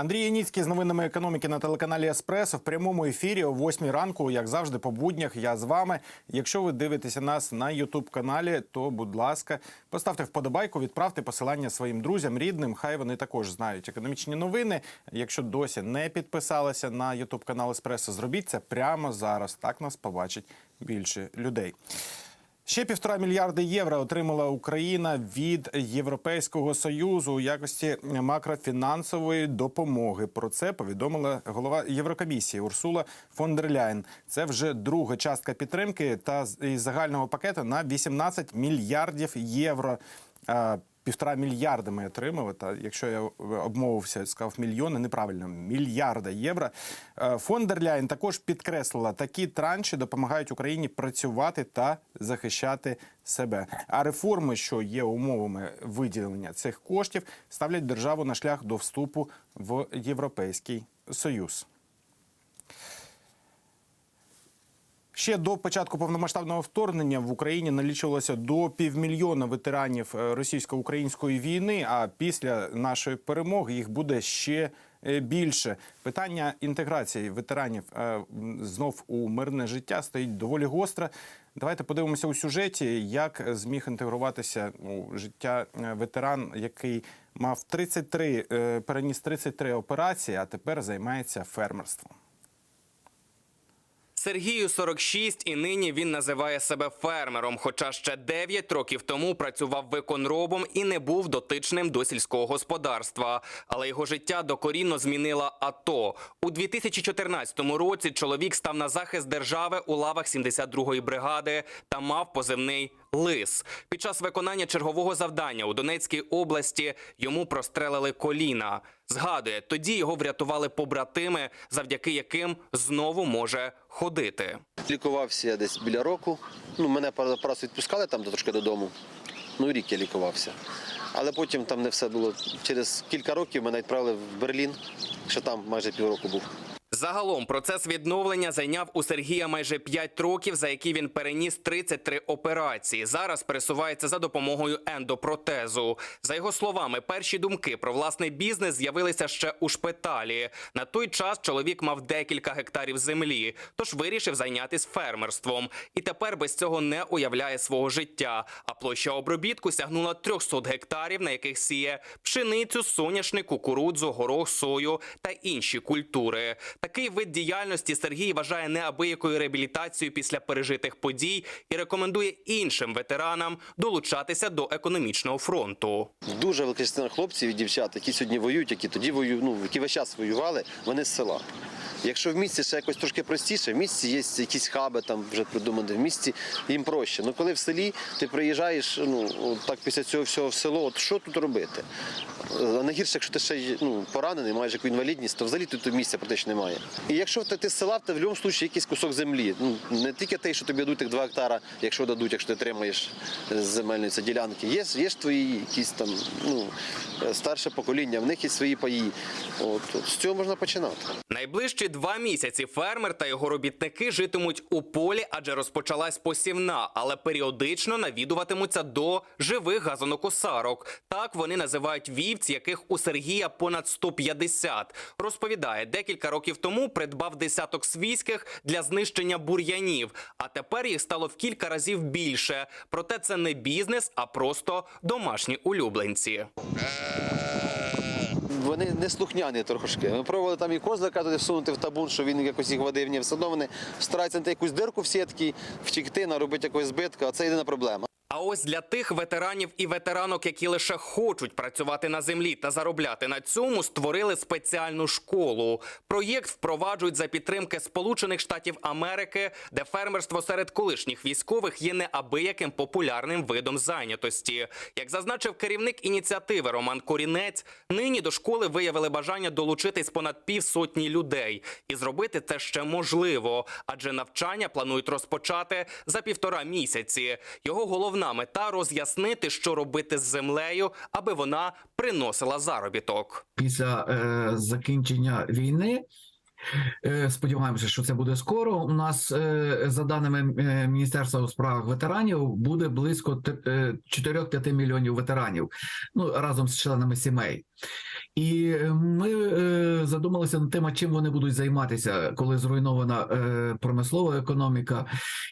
Андрій Яніцький з новинами економіки на телеканалі Еспресо в прямому ефірі о 8 ранку, як завжди, по буднях. Я з вами. Якщо ви дивитеся нас на Ютуб каналі, то будь ласка, поставте вподобайку, відправте посилання своїм друзям, рідним. Хай вони також знають економічні новини. Якщо досі не підписалися на Ютуб канал Еспресо, зробіть це прямо зараз. Так нас побачить більше людей. Ще півтора мільярди євро отримала Україна від Європейського союзу у якості макрофінансової допомоги. Про це повідомила голова Єврокомісії Урсула фон дер Ляйн. Це вже друга частка підтримки та із загального пакету на 18 мільярдів євро. Півтора мільярда ми отримали. Та якщо я обмовився, сказав мільйони, неправильно мільярда євро. Е, Фон також підкреслила, такі транші допомагають Україні працювати та захищати себе. А реформи, що є умовами виділення цих коштів, ставлять державу на шлях до вступу в Європейський Союз. Ще до початку повномасштабного вторгнення в Україні налічувалося до півмільйона ветеранів е, російсько-української війни. А після нашої перемоги їх буде ще е, більше. Питання інтеграції ветеранів е, знов у мирне життя стоїть доволі гостро. Давайте подивимося у сюжеті, як зміг інтегруватися у життя ветеран, який мав 33, е, переніс 33 операції, а тепер займається фермерством. Сергію 46 і нині він називає себе фермером. Хоча ще 9 років тому працював виконробом і не був дотичним до сільського господарства. Але його життя докорінно змінила АТО. У 2014 році чоловік став на захист держави у лавах 72-ї бригади та мав позивний Лис. Під час виконання чергового завдання у Донецькій області йому прострелили коліна. Згадує, тоді його врятували побратими, завдяки яким знову може ходити. Лікувався я десь біля року. Ну, мене раз відпускали там трошки додому. Ну, рік я лікувався. Але потім там не все було. Через кілька років мене відправили в Берлін, що там майже півроку був. Загалом процес відновлення зайняв у Сергія майже 5 років, за які він переніс 33 операції. Зараз пересувається за допомогою ендопротезу. За його словами, перші думки про власний бізнес з'явилися ще у шпиталі. На той час чоловік мав декілька гектарів землі, тож вирішив зайнятися фермерством. І тепер без цього не уявляє свого життя. А площа обробітку сягнула 300 гектарів, на яких сіє пшеницю, соняшник, кукурудзу, горох, сою та інші культури. Такий вид діяльності Сергій вважає неабиякою реабілітацією після пережитих подій і рекомендує іншим ветеранам долучатися до економічного фронту. Дуже велика частина хлопців і дівчат, які сьогодні воюють, які тоді воюють, ну, які весь час воювали, вони з села. Якщо в місті ще якось трошки простіше, в місті є якісь хаби там вже придумані, в місті їм проще. Ну коли в селі ти приїжджаєш, ну так після цього всього в село, от що тут робити? А найгірше, якщо ти ще ну, поранений, маєш яку інвалідність, то взагалі тут місця практично немає. І якщо ти, з села, то в будь-якому випадку якийсь кусок землі. Ну, не тільки те, що тобі дадуть тих 2 гектара, якщо дадуть, якщо ти тримаєш земельної це ділянки. Є, є ж твої якісь там ну, старше покоління, в них є свої паї. От, з цього можна починати. Найближчі два місяці фермер та його робітники житимуть у полі, адже розпочалась посівна, але періодично навідуватимуться до живих газонокосарок. Так вони називають вівць, яких у Сергія понад 150. Розповідає, декілька років тому придбав десяток свійських для знищення бур'янів, а тепер їх стало в кілька разів більше. Проте це не бізнес, а просто домашні улюбленці. Вони не слухняні трошки. Ми пробували там і козлика туди всунути в табун, що він якось їх водив. Ні, все одно вони стараються знайти якусь дирку в сітці, втікти, наробити якогось збитку, а це єдина проблема. А ось для тих ветеранів і ветеранок, які лише хочуть працювати на землі та заробляти на цьому, створили спеціальну школу. Проєкт впроваджують за підтримки Сполучених Штатів Америки, де фермерство серед колишніх військових є неабияким популярним видом зайнятості. Як зазначив керівник ініціативи Роман Корінець, нині до школи виявили бажання долучитись понад півсотні людей, і зробити це ще можливо, адже навчання планують розпочати за півтора місяці. Його головна мета роз'яснити, що робити з землею, аби вона приносила заробіток. після е, закінчення війни. Е, Сподіваємося, що це буде скоро. У нас, е, за даними е, Міністерства у справах ветеранів, буде близько те- е, 4-5 мільйонів ветеранів, ну разом з членами сімей. І ми е, задумалися над тим, а чим вони будуть займатися, коли зруйнована е, промислова економіка.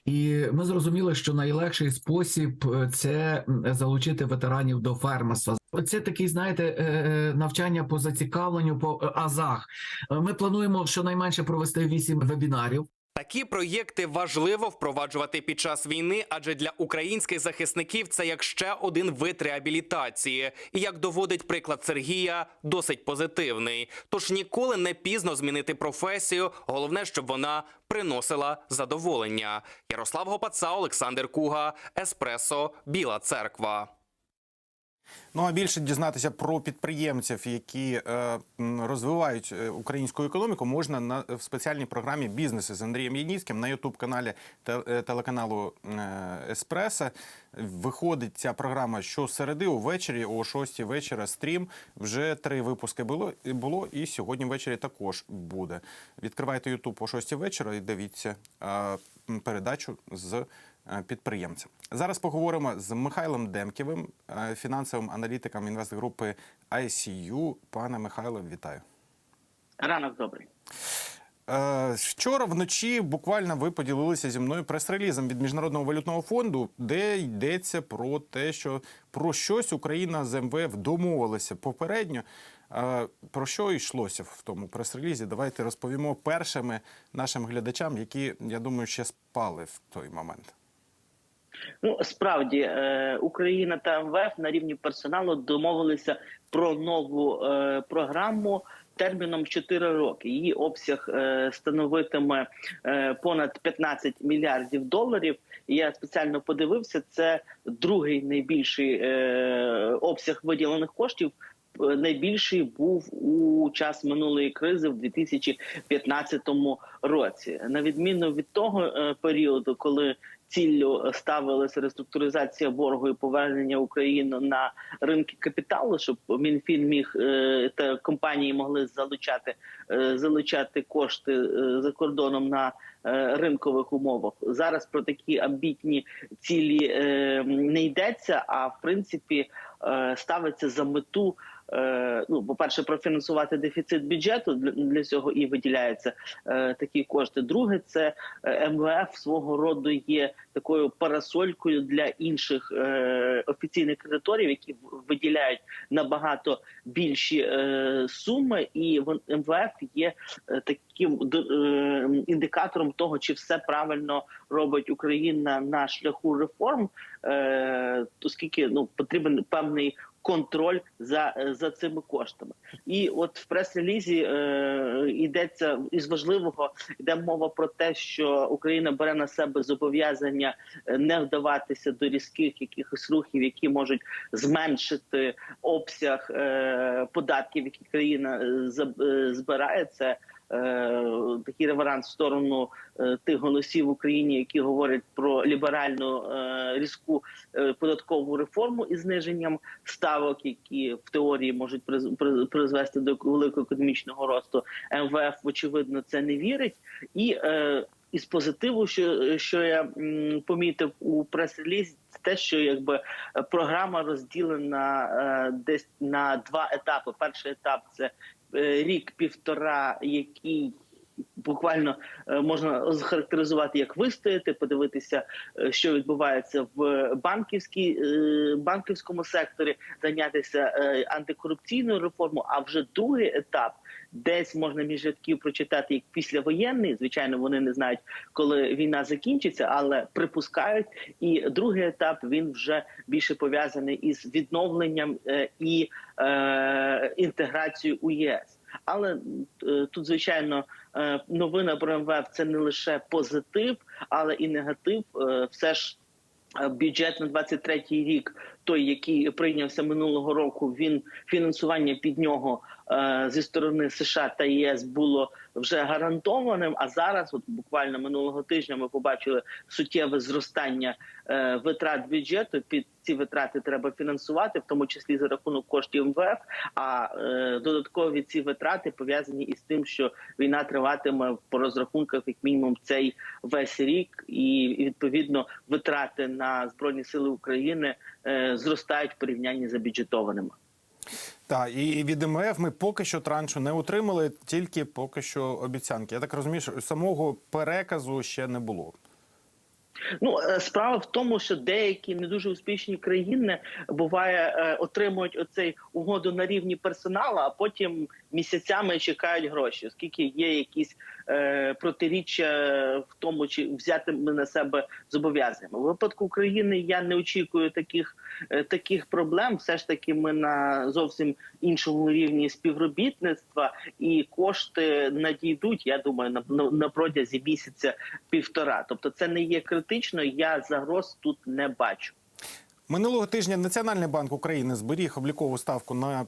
І ми зрозуміли, що найлегший спосіб е, це залучити ветеранів до фермерства. Це такий, знаєте, е, е, навчання по зацікавленню по е, азах. Е, Ми плануємо щонайменше провести вісім вебінарів. Такі проєкти важливо впроваджувати під час війни, адже для українських захисників це як ще один вид реабілітації. І як доводить приклад Сергія, досить позитивний. Тож ніколи не пізно змінити професію. Головне, щоб вона приносила задоволення. Ярослав Гопаца, Олександр Куга, Еспресо, Біла Церква. Ну а більше дізнатися про підприємців, які е, розвивають е, українську економіку, можна на в спеціальній програмі Бізнеси з Андрієм Яніцьким на Ютуб каналі те- е, телеканалу е, Еспреса. Виходить ця програма щосереди увечері о 6 вечора. Стрім вже три випуски було було, і сьогодні ввечері також буде. Відкривайте Ютуб о 6 вечора і дивіться е, передачу з е, підприємцем. Зараз поговоримо з Михайлом Демківим, е, фінансовим аналітиком інвестгрупи ICU. Пане Михайло, вітаю. Ранок добрий. Е, Вчора вночі буквально ви поділилися зі мною прес-релізом від Міжнародного валютного фонду, де йдеться про те, що про щось Україна з МВФ домовилася попередньо. Про що йшлося в тому прес-релізі? Давайте розповімо першими нашим глядачам, які, я думаю, ще спали в той момент. Ну справді е, Україна та МВФ на рівні персоналу домовилися про нову е, програму. Терміном 4 роки її обсяг е, становитиме е, понад 15 мільярдів доларів. Я спеціально подивився. Це другий найбільший е, обсяг виділених коштів. Найбільший був у час минулої кризи в 2015 році, на відміну від того е, періоду, коли ціллю ставилася реструктуризація боргу і повернення України на ринки капіталу, щоб Мінфін міг е, та компанії могли залучати е, залучати кошти за кордоном на ринкових умовах. Зараз про такі амбітні цілі не йдеться. А в принципі ставиться за мету. Е, Ну, по-перше, профінансувати дефіцит бюджету для, цього і виділяються е, такі кошти. Друге, це е, МВФ свого роду є такою парасолькою для інших офіційних кредиторів, які виділяють набагато більші суми, і МВФ є таким індикатором того, чи все правильно робить Україна на шляху реформ, оскільки ну потрібен певний. Контроль за е, за цими коштами, і от в прес-релізі е, йдеться із важливого йде мова про те, що Україна бере на себе зобов'язання е, не вдаватися до різких якихось рухів, які можуть зменшити обсяг е, податків, які країна е, збирає. Це такий реверанс в сторону е, тих голосів в Україні, які говорять про ліберальну е, різку е, податкову реформу із зниженням ставок, які в теорії можуть приз- приз- призвести до великого економічного росту. МВФ очевидно це не вірить і. Е, із позитиву, що, що я помітив у прес-релізі, те, що якби е, програма розділена е, десь на два етапи. Перший етап це е, рік-півтора, який буквально е, можна охарактеризувати як вистояти, подивитися, е, що відбувається в банківській е, банківському секторі, зайнятися е, антикорупційною реформою. А вже другий етап. Десь можна між рядків прочитати як післявоєнний. Звичайно, вони не знають, коли війна закінчиться, але припускають. І другий етап він вже більше пов'язаний із відновленням е, і е, інтеграцією у ЄС. Але е, тут, звичайно, новина про МВФ це не лише позитив, але і негатив. Все ж бюджет на 23-й рік, той, який прийнявся минулого року, він фінансування під нього е, зі сторони США та ЄС було вже гарантованим. А зараз, от буквально минулого тижня, ми побачили суттєве зростання е, витрат бюджету. Під ці витрати треба фінансувати, в тому числі за рахунок коштів МВФ. А е, додаткові ці витрати пов'язані із тим, що війна триватиме по розрахунках як мінімум цей весь рік, і, відповідно витрати на збройні сили України е, зростають в порівнянні з бюджетованими. Так, і від МВФ ми поки що траншу не отримали, тільки поки що обіцянки. Я так розумію, що самого переказу ще не було. Ну е, справа в тому, що деякі не дуже успішні країни буває е, отримують оцей угоду на рівні персоналу, а потім місяцями чекають гроші, оскільки є якісь е, протиріччя в тому, чи взяти ми на себе зобов'язання. У випадку України я не очікую таких, е, таких проблем. Все ж таки, ми на зовсім іншому рівні співробітництва, і кошти надійдуть. Я думаю, на, на, на протязі місяця півтора. Тобто, це не є критично. Я загроз тут не бачу. Минулого тижня Національний банк України зберіг облікову ставку на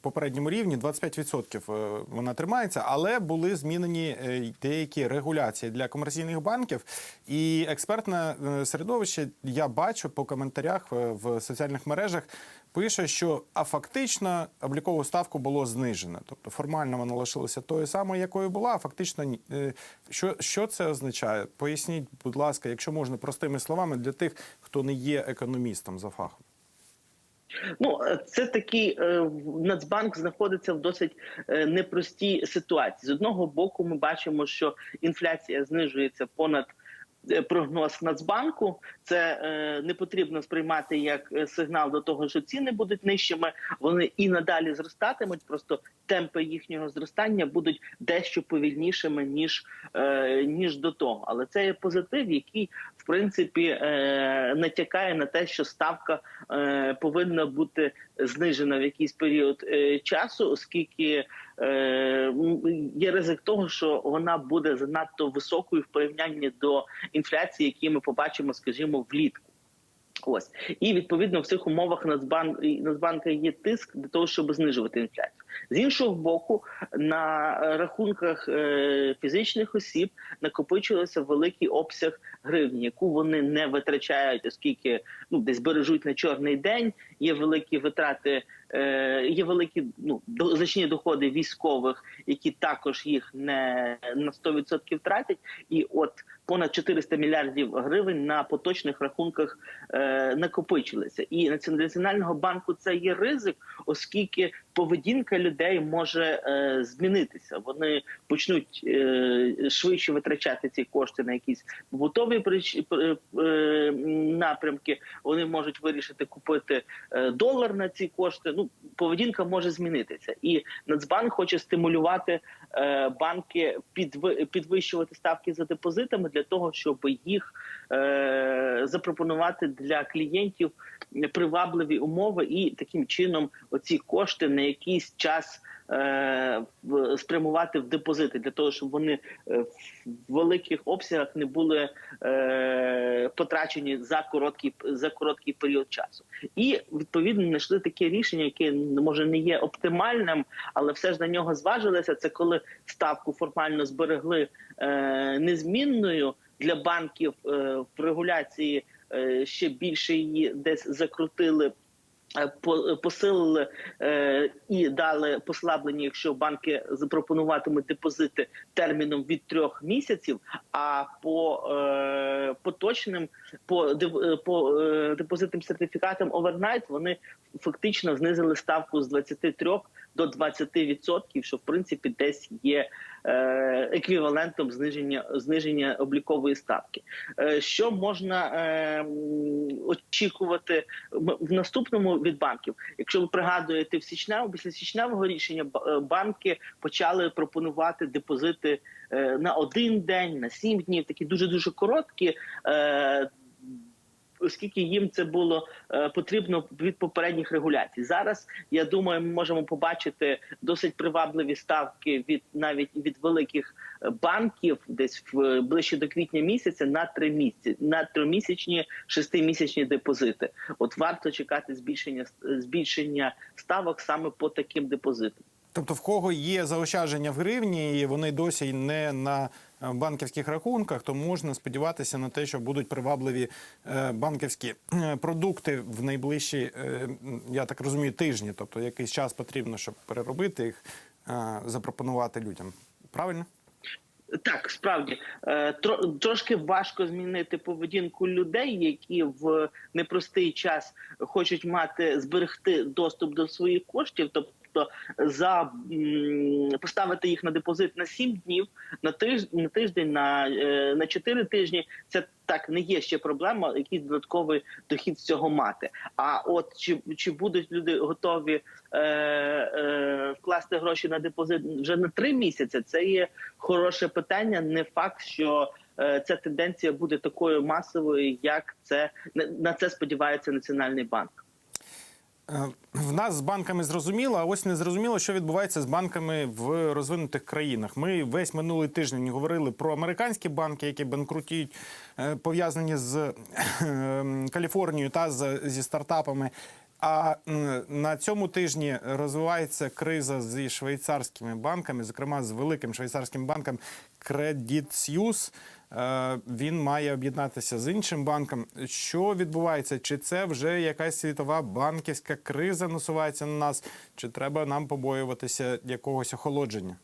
попередньому рівні 25% е, вона тримається, але були змінені е, деякі регуляції для комерційних банків. І експертне е, середовище я бачу по коментарях в соціальних мережах. Пише, що а фактично облікову ставку було знижено. Тобто формально вона лишилася тою самою, якою була, а фактично ні. Е, Що, що це означає? Поясніть, будь ласка, якщо можна простими словами для тих, хто не є економістом за фахом. Ну, це такий е, Нацбанк знаходиться в досить е, непростій ситуації. З одного боку, ми бачимо, що інфляція знижується понад прогноз Нацбанку. Це е, не потрібно сприймати як е, сигнал до того, що ціни будуть нижчими. Вони і надалі зростатимуть. Просто темпи їхнього зростання будуть дещо повільнішими ніж, е, ніж до того. Але це є позитив, який принципі е, натякає на те, що ставка е, повинна бути знижена в якийсь період е, часу, оскільки є ризик того, що вона буде занадто високою в порівнянні до інфляції, які ми побачимо, скажімо, влітку. Ось і відповідно в цих умовах Нацбанк Нацбанка є тиск для того, щоб знижувати інфляцію. З іншого боку, на рахунках е, фізичних осіб накопичувався великий обсяг гривні, яку вони не витрачають, оскільки ну десь бережуть на чорний день. Є великі витрати, е, є великі ну значні доходи військових, які також їх не на 100% тратять. І от понад 400 мільярдів гривень на поточних рахунках е, накопичилися. І Національного банку це є ризик, оскільки поведінка людей може е, змінитися. Вони почнуть е, швидше витрачати ці кошти на якісь побутові е, е, напрямки. Вони можуть вирішити купити е, долар на ці кошти. Ну поведінка може змінитися, і Нацбанк хоче стимулювати е, банки підви- підвищувати ставки за депозитами для того, щоб їх е, запропонувати для клієнтів привабливі умови, і таким чином оці кошти на якийсь час спрямувати в депозити для того, щоб вони е, в великих обсягах не були е, потрачені за короткий за короткий період часу. І відповідно знайшли таке рішення, яке може не є оптимальним, але все ж на нього зважилися. Це коли ставку формально зберегли е, незмінною для банків е, в регуляції. е, Ще більше її десь закрутили е, посилили е, і дали послаблення, якщо банки запропонуватимуть депозити терміном від трьох місяців. А по е, поточним по е, по е, депозитним сертифікатам овернайт вони фактично знизили ставку з 23 до 20%, що в принципі десь є е, еквівалентом зниження зниження облікової ставки. Е, що можна е, очікувати в наступному від банків? Якщо ви пригадуєте, в січневому після січневого рішення е, банки почали пропонувати депозити е, на один день, на сім днів, такі дуже дуже короткі. Е, Оскільки їм це було е, потрібно від попередніх регуляцій, зараз я думаю, ми можемо побачити досить привабливі ставки від навіть від великих е, банків, десь в ближче до квітня місяця на три місяці, на тримісячні, шестимісячні депозити. От варто чекати збільшення збільшення ставок саме по таким депозитам. Тобто, в кого є заощадження в гривні, і вони досі не на е, банківських рахунках, то можна сподіватися на те, що будуть привабливі е, банківські е, продукти в найближчі, е, я так розумію, тижні. Тобто якийсь час потрібно, щоб переробити їх, е, запропонувати людям. Правильно? Так, справді Е, трошки важко змінити поведінку людей, які в непростий час хочуть мати зберегти доступ до своїх коштів, тобто за поставити їх на депозит на 7 днів, на тиждень, на тиждень, на, на 4 тижні. Це так не є ще проблема, якийсь додатковий дохід з цього мати. А от чи, чи будуть люди готові е, е, вкласти гроші на депозит вже на 3 місяці? Це є хороше питання. Не факт, що е, ця тенденція буде такою масовою, як це на це сподівається Національний банк. Е, В нас з банками зрозуміло, а ось не зрозуміло, що відбувається з банками в розвинутих країнах. Ми весь минулий тиждень говорили про американські банки, які банкрутіють, е, пов'язані з е, Каліфорнією та зі стартапами. А на цьому тижні розвивається криза зі швейцарськими банками, зокрема з великим швейцарським банком Credit Suisse. Е, Він має об'єднатися з іншим банком. Що відбувається? Чи це вже якась світова банківська криза насувається на нас? Чи треба нам побоюватися якогось охолодження?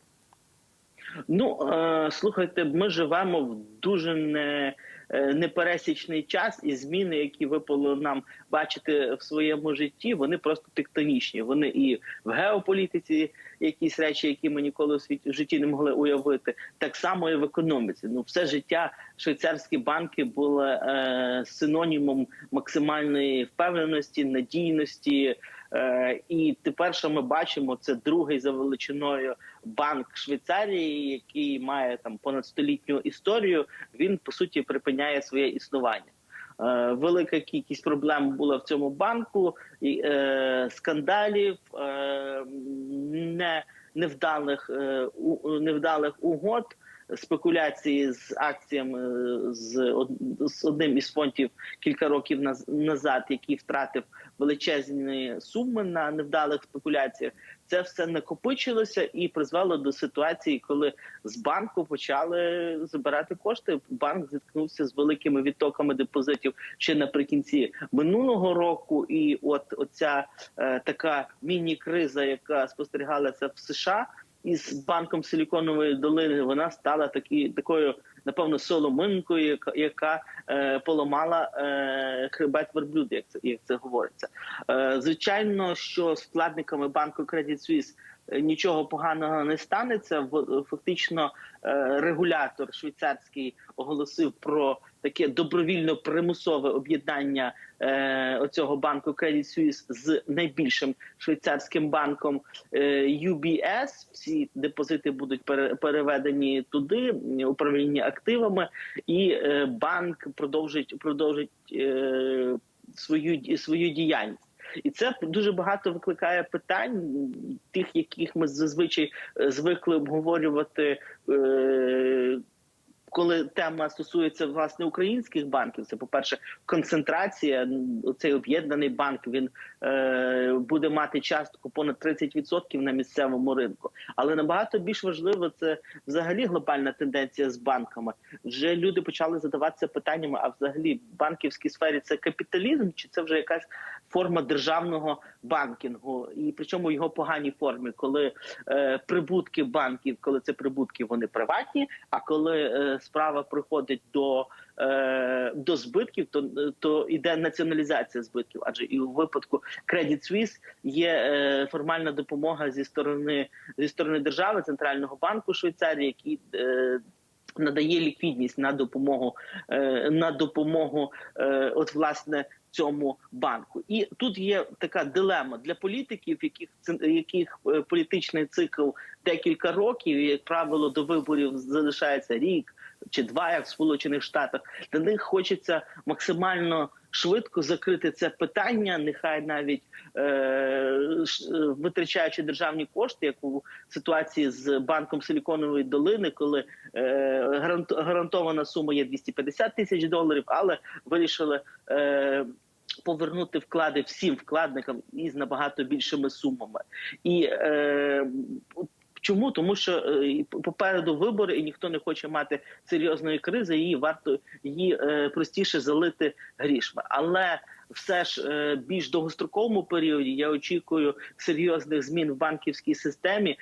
Ну е, слухайте, ми живемо в дуже не. Е, Непересічний час і зміни, які випало нам бачити в своєму житті, вони просто тектонічні. Вони і в геополітиці, якісь речі, які ми ніколи в світі в житті не могли уявити, так само і в економіці. Ну, все життя швейцарські банки були е, синонімом максимальної впевненості, надійності. Е, і тепер, що ми бачимо, це другий за величиною банк Швейцарії, який має там понад столітню історію. Він по суті припиняє своє існування. Е, велика кількість проблем була в цьому банку, е, скандалів, не, невдалих, невдалих угод. Спекуляції з акціями е, з, з одним із фондів кілька років наз- назад, який втратив величезні суми на невдалих спекуляціях. Це все накопичилося і призвело до ситуації, коли з банку почали забирати кошти. Банк зіткнувся з великими відтоками депозитів ще наприкінці минулого року. І от оця е, така міні-криза, яка спостерігалася в США із банком Силіконової долини, вона стала такі такою. Напевно, соломинкою, яка, яка е, поламала е, хребет верблюда, як це як це говориться. Е, звичайно, що з вкладниками банку Credit Suisse е, нічого поганого не станеться. Фактично, е, регулятор швейцарський оголосив про таке добровільно примусове об'єднання е, оцього банку Credit Suisse з найбільшим швейцарським банком е, UBS. Всі депозити будуть пере- переведені туди, управління активами, і е, банк продовжить продовжить е, свою свою діяльність. І це дуже багато викликає питань, тих, яких ми зазвичай е, звикли обговорювати. Е, коли тема стосується власне українських банків, це по перше, концентрація. Цей об'єднаний банк він буде мати частку понад 30% на місцевому ринку. Але набагато більш важливо це взагалі глобальна тенденція з банками. Вже люди почали задаватися питаннями: а взагалі в банківській сфері це капіталізм, чи це вже якась форма державного банкінгу, і причому його поганій формі, коли е, прибутки банків, коли це прибутки, вони приватні. А коли е, справа приходить до, е, до збитків, то, то йде націоналізація збитків. Адже і у випадку Credit Suisse є е, формальна допомога зі сторони зі сторони держави центрального банку Швейцарії, який е, надає ліквідність на допомогу е, на допомогу, е, от власне цьому банку. І тут є така дилема для політиків, яких яких е, політичний цикл декілька років, і, як правило, до виборів залишається рік чи два, як в Сполучених Штатах. Для них хочеться максимально швидко закрити це питання, нехай навіть е, е, витрачаючи державні кошти, як у ситуації з банком Силіконової долини, коли е, гарант- гарантована сума є 250 тисяч доларів, але вирішили. Е, Повернути вклади всім вкладникам із набагато більшими сумами, і е, чому тому, що е, попереду вибори, і ніхто не хоче мати серйозної кризи. Її варто її е, простіше залити грішми. Але все ж е, більш довгостроковому періоді я очікую серйозних змін в банківській системі,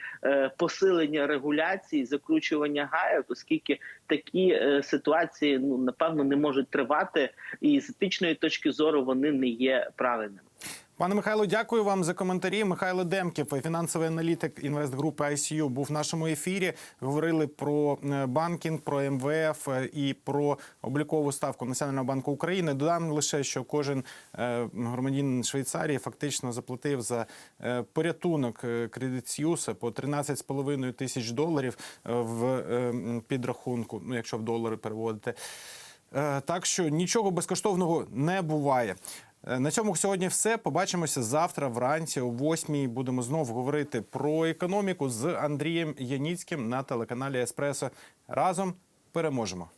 посилення регуляції, закручування гайок, оскільки такі ситуації ну напевно не можуть тривати, і з етичної точки зору вони не є правильними. Пане Михайло, дякую вам за коментарі. Михайло Демків, фінансовий аналітик інвестгрупи ICU, був в нашому ефірі. Говорили про е, банкінг, про МВФ е, і про облікову ставку Національного банку України. Додам лише, що кожен е, громадянин Швейцарії фактично заплатив за порятунок Suisse по 13,5 тисяч доларів в підрахунку, ну якщо в долари переводити. Так що нічого безкоштовного не буває. Е, На цьому сьогодні все. Побачимося завтра вранці о 8 Будемо знову говорити про економіку з Андрієм Яніцьким на телеканалі Еспресо. Разом переможемо.